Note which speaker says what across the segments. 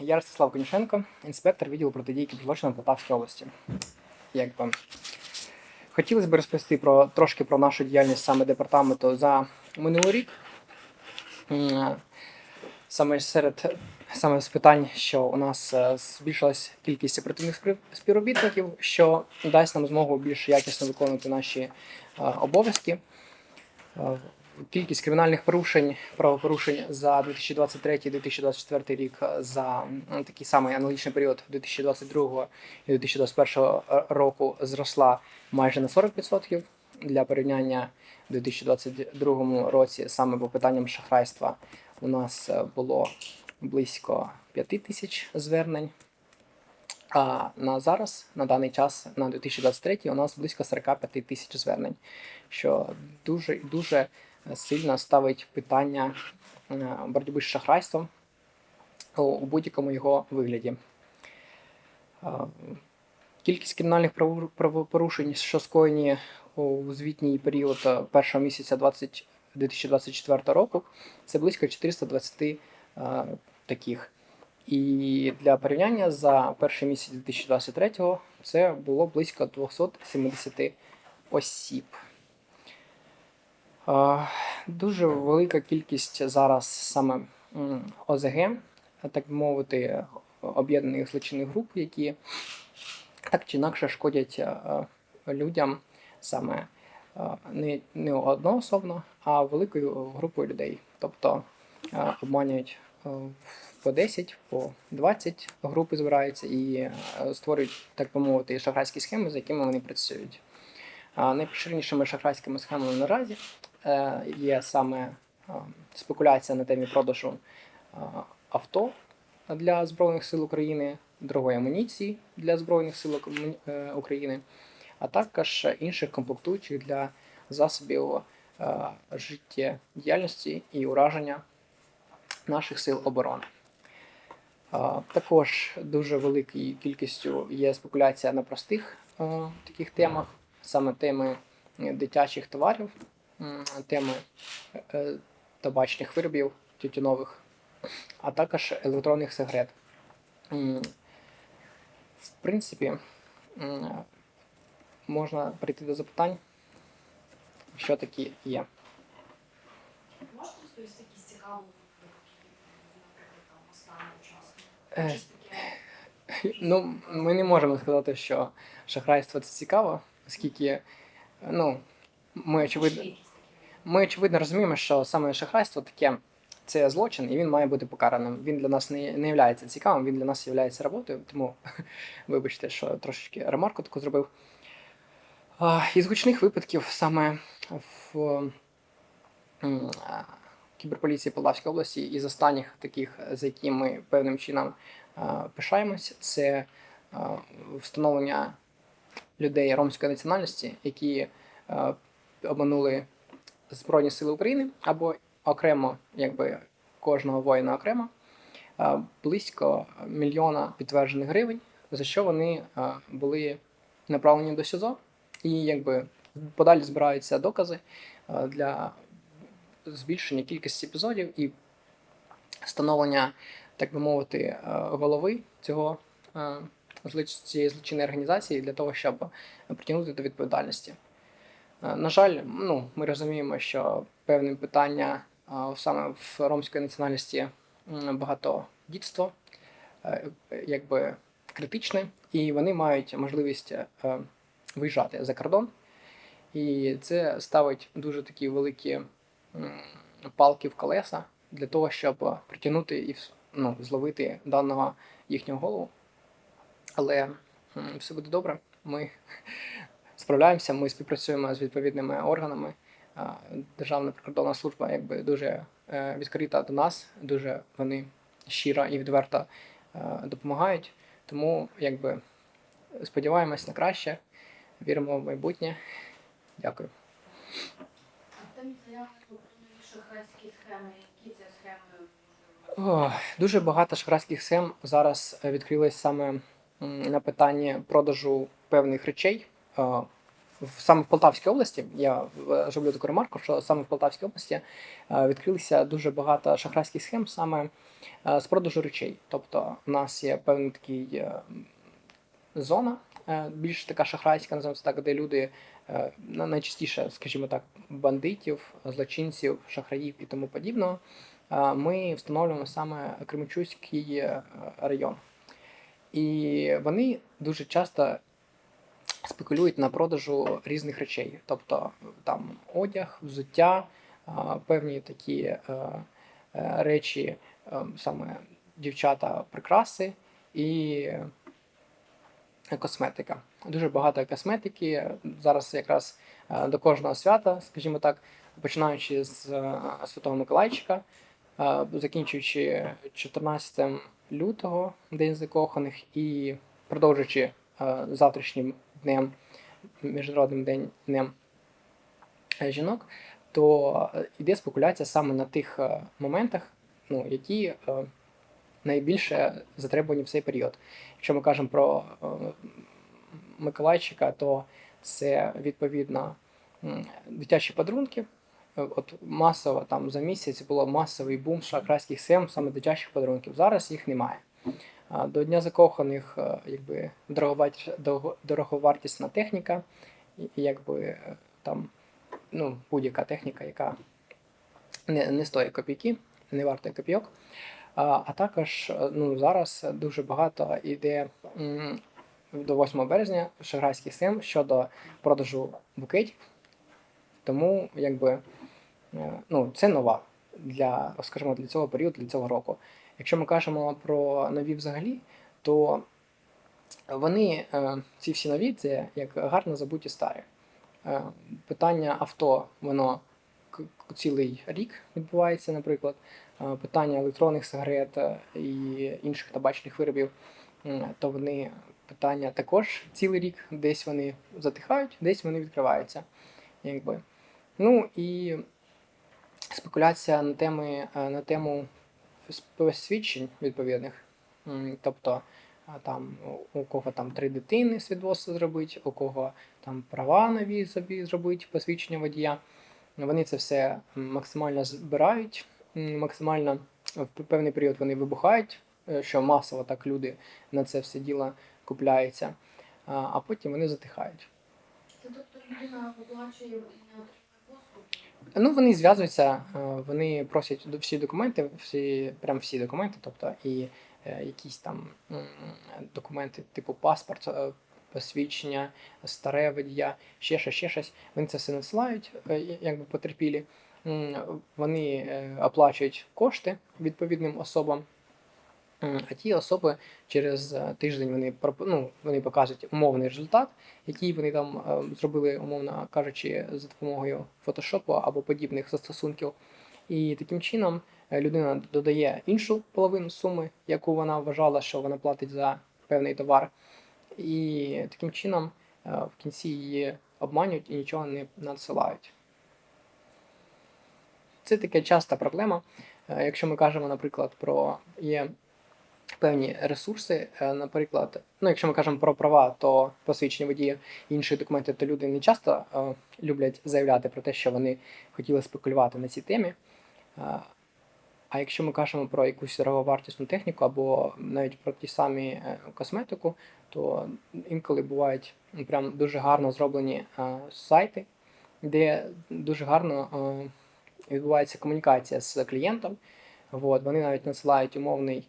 Speaker 1: Я Ростислав Конюшенко, інспектор відділу протидії злочинам Полтавської області. Якби. Хотілося б розповісти про, трошки про нашу діяльність саме департаменту за минулий рік. Саме серед саме з питань, що у нас е, збільшилась кількість оперативних спів- співробітників, що дасть нам змогу більш якісно виконувати наші е, обов'язки. Е, Кількість кримінальних порушень, правопорушень за 2023-2024 рік е, за такий самий аналогічний період 2022 і 2021 року зросла майже на 40%. Для порівняння у 2022 році саме по питанням шахрайства у нас е, було близько 5 тисяч звернень. А на зараз, на даний час, на 2023, у нас близько 45 тисяч звернень, що дуже дуже сильно ставить питання е, боротьби з шахрайством у, будь-якому його вигляді. Е, Кількість кримінальних правопорушень, що скоєні у звітній період е, першого місяця 20, 2024 року, це близько 420 е, таких. І для порівняння за перший місяць 2023 це було близько 270 осіб. Е, Дуже велика кількість зараз саме ОЗГ, так би мовити, об'єднаних злочинних груп, які так чи інакше шкодять е, людям саме е, не, не одноособно, а великою групою людей. Тобто обманюють по 10, по 20 групи збираються і створюють, так би мовити, шахрайські схеми, з якими вони працюють. Найпоширенішими шахрайськими схемами наразі є саме е, спекуляція на темі продажу е, авто для Збройних сил України, дорогої амуніції для Збройних сил е, України, а також інших комплектуючих для засобів е, життєдіяльності і ураження наших сил оборони. Е, Також дуже великою кількістю є спекуляція на простих е, таких темах, саме теми е, дитячих товарів, теми е, табачних виробів тютюнових, а також електронних сигарет. В принципі, можна прийти до запитань, що такі є.
Speaker 2: Можете розповісти якісь цікаві випадки, наприклад, там останнього часу?
Speaker 1: Е. Ну, ми не можемо сказати, що шахрайство це цікаво, оскільки ну, ми очевидно, ми очевидно розуміємо, що саме шахрайство таке це злочин, і він має бути покараним. Він для нас не, не є цікавим, він для нас є роботою, тому вибачте, що трошечки ремарку таку зробив. А, із гучних випадків саме в кіберполіції Полтавської області із останніх таких, за які ми певним чином пишаємось, це встановлення людей ромської національності, які обманули Збройні Сили України або окремо, якби кожного воїна окремо, близько мільйона підтверджених гривень, за що вони були направлені до СІЗО, і якби подалі збираються докази для збільшення кількості епізодів і встановлення, так би мовити, голови цього цієї злочинної організації для того, щоб притягнути до відповідальності. Е, На жаль, ну, ми розуміємо, що певне питання саме в ромської національності м, багатодітство е, якби критичне, і вони мають можливість е, виїжджати за кордон. І це ставить дуже такі великі палки в колеса для того, щоб притягнути і ну, зловити даного їхнього голову. Але все буде добре. Ми справляємося, ми співпрацюємо з відповідними органами. Державна прикордонна служба якби дуже е, відкрита до нас, дуже вони щиро і відверто е, допомагають. Тому якби сподіваємось на краще, віримо в майбутнє. Дякую.
Speaker 2: Там заявлено шахрайські схеми. Які це схеми?
Speaker 1: О, дуже багато шахрайських схем зараз е, відкрилось саме на питанні продажу певних речей саме в Полтавській області, я е, зроблю таку ремарку, що саме в Полтавській області е, відкрилися дуже багато шахрайських схем саме е, з продажу речей. Тобто, у нас є певний такий зона, більш така шахрайська, називаємо так, де люди найчастіше, скажімо так, бандитів, злочинців, шахраїв і тому подібного. Ми встановлюємо саме Кременчуцький район. І вони дуже часто спекулюють на продажу різних речей, тобто там одяг, взуття, певні такі е, е, речі, е, саме дівчата, прикраси і косметика. Дуже багато косметики. Зараз якраз до кожного свята, скажімо так, починаючи з Святого Миколайчика, закінчуючи 14 лютого, День закоханих, і продовжуючи завтрашнім днем, Міжнародним день днем е, жінок, то е, йде спекуляція саме на тих е, моментах, ну, які е, найбільше затребувані в цей період. Якщо ми кажемо про е, Миколайчика, то це відповідно дитячі подарунки. Е, От масово там за місяць було масовий бум шахрайських схем саме дитячих подарунків. Зараз їх немає. До Дня закоханих е, якби дороговартісна техніка, якби е, там ну, будь-яка техніка, яка не, не стоїть копійки, не вартує копійок. А, а також е, ну, зараз дуже багато йде до 8 березня шахрайських схем щодо продажу букетів. Тому якби ну, це нова для, скажімо, для цього періоду, для цього року. Якщо ми кажемо про нові взагалі, то вони, е, ці всі нові, це як гарно забуті старі. Е, Питання авто, воно цілий рік відбувається, наприклад. Е, Питання електронних сигарет і інших табачних виробів, то вони питання також цілий рік, десь вони затихають, десь вони відкриваються. Якби. Ну і спекуляція на, теми, на тему посвідчень відповідних. Тобто там у- кого там три дитини свідоцтво зробить, у кого там права нові собі зробить, посвідчення водія. Вони це все максимально збирають, максимально в певний період вони вибухають, е, що масово так люди на це все діло купляються, а, потім вони затихають.
Speaker 2: Це тобто людина оплачує і не?
Speaker 1: Ну, вони зв'язуються, е, вони просять всі документи, всі, прям всі документи, тобто і е, якісь там документи, типу паспорт, е, посвідчення, старе водія, ще щось, ще щось. Вони це все надсилають, якби потерпілі. Вони оплачують кошти відповідним особам. А ті особи через е, тиждень вони ну, вони показують умовний результат, який вони там е, зробили, умовно кажучи, за допомогою фотошопу або подібних застосунків. І таким чином е, людина додає іншу половину суми, яку вона вважала, що вона платить за певний товар. І таким чином в кінці її обманюють і нічого не надсилають. Це така часта проблема. Якщо ми кажемо, наприклад, про є певні ресурси, е, наприклад, ну, якщо ми кажемо про права, то посвідчення водія інші документи, то люди не часто е, люблять заявляти про те, що вони хотіли спекулювати на цій темі. Е, А якщо ми кажемо про якусь дороговартісну техніку або навіть про ті самі косметику, то інколи бувають ну, прям дуже гарно зроблені сайти, де дуже гарно відбувається комунікація з клієнтом. От, вони навіть надсилають умовний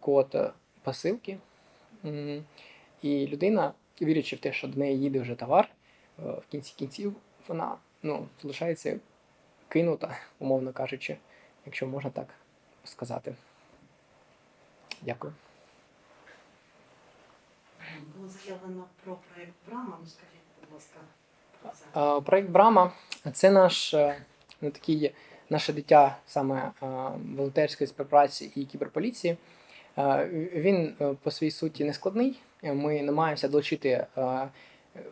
Speaker 1: код е, посилки. І людина, вірячи в те, що до неї їде вже товар, е, в кінці кінців вона ну, залишається кинута, умовно кажучи, якщо можна так сказати. Дякую.
Speaker 3: Було заявлено про проєкт Брама. Ну скажіть, будь ласка, про це.
Speaker 1: Проект Брама це наш е, ну, такий, наше дитя саме е, волонтерської співпраці і кіберполіції. Е, Він е, по своїй суті не складний. Ми намагаємося долучити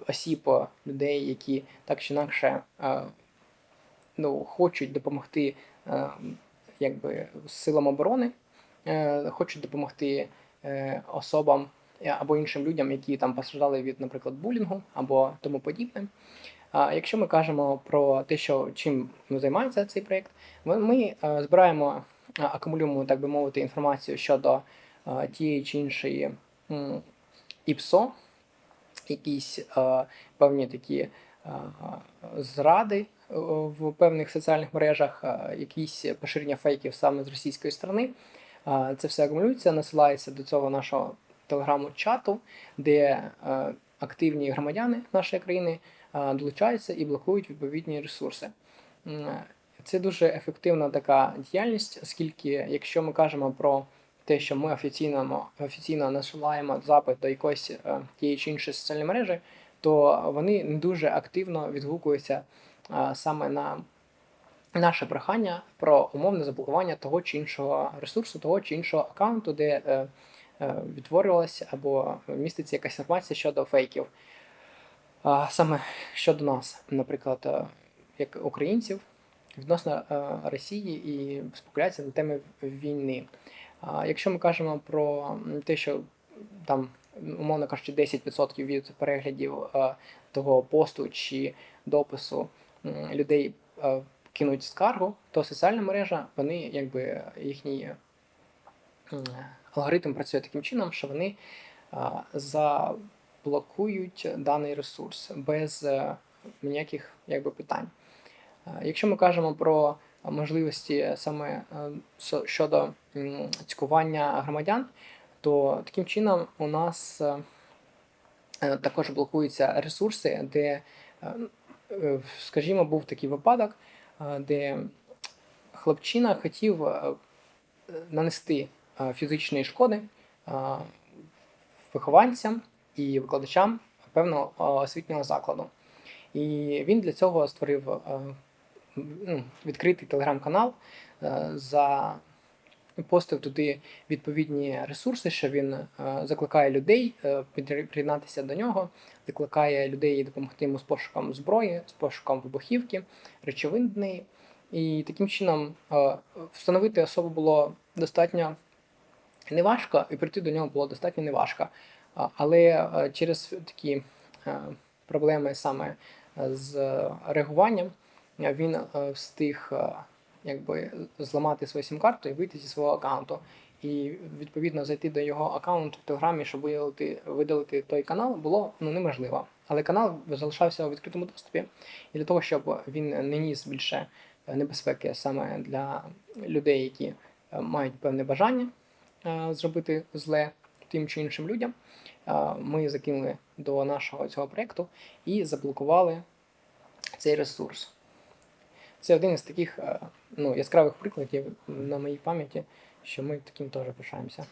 Speaker 1: осіб, людей, які так чи інакше ну, хочуть допомогти якби, силам оборони, хочуть допомогти особам, або іншим людям, які там постраждали від, наприклад, булінгу або тому подібне. А якщо ми кажемо про те, що чим займається цей проєкт, ми, е, збираємо, е, акумулюємо, так би мовити, інформацію щодо е, тієї чи іншої ІПСО, якісь певні такі зради в певних соціальних мережах, якісь поширення фейків саме з російської сторони. Це все акумулюється, насилається до цього нашого телеграму чату, де активні громадяни нашої країни долучаються і блокують відповідні ресурси. Це дуже ефективна така діяльність, оскільки, якщо ми кажемо про те, що ми офіційно, офіційно насилаємо запит до якоїсь е, тієї чи іншої соціальної мережі, то вони не дуже активно відгукуються е, саме на наше прохання про умовне заблокування того чи іншого ресурсу, того чи іншого аккаунту, де е, е, відтворювалася або міститься якась інформація щодо фейків. Саме щодо нас, наприклад, е, як українців, відносно е, Росії і спекуляції на теми війни. Якщо ми кажемо про те, що там, умовно кажучи, 10% від переглядів е, того посту чи допису людей кинуть скаргу, то соціальна мережа, вони якби їхній алгоритм працює таким чином, що вони а, заблокують даний ресурс без е, ніяких якби, питань. Якщо ми кажемо про можливості саме е, щодо цькування громадян, то таким чином у нас е, е, також блокуються ресурси, де, е, е, скажімо, був такий випадок, е, де хлопчина хотів е, нанести е, фізичної шкоди е, вихованцям і викладачам певного освітнього закладу. І він для цього створив е, ну, відкритий телеграм-канал, е, за постив туди відповідні ресурси, що він е, закликає людей приєднатися до нього, закликає людей допомогти йому з пошуком зброї, з пошуком вибухівки, речовин неї. І таким чином встановити особу було достатньо неважко, і прийти до нього було достатньо неважко. Але е, через такі е, проблеми саме е, з реагуванням він встиг якби зламати свою сім-карту і вийти зі свого аккаунту. І відповідно зайти до його аккаунту в Телеграмі, щоб видалити, видалити той канал, було ну неможливо. Але канал залишався у відкритому доступі, і для того, щоб він не ніс більше небезпеки саме для людей, які мають певне бажання зробити зле тим чи іншим людям, ми закинули до нашого цього проєкту і заблокували цей ресурс. Це один із таких е, ну, яскравих прикладів на моїй пам'яті, що ми таким теж пишаємося.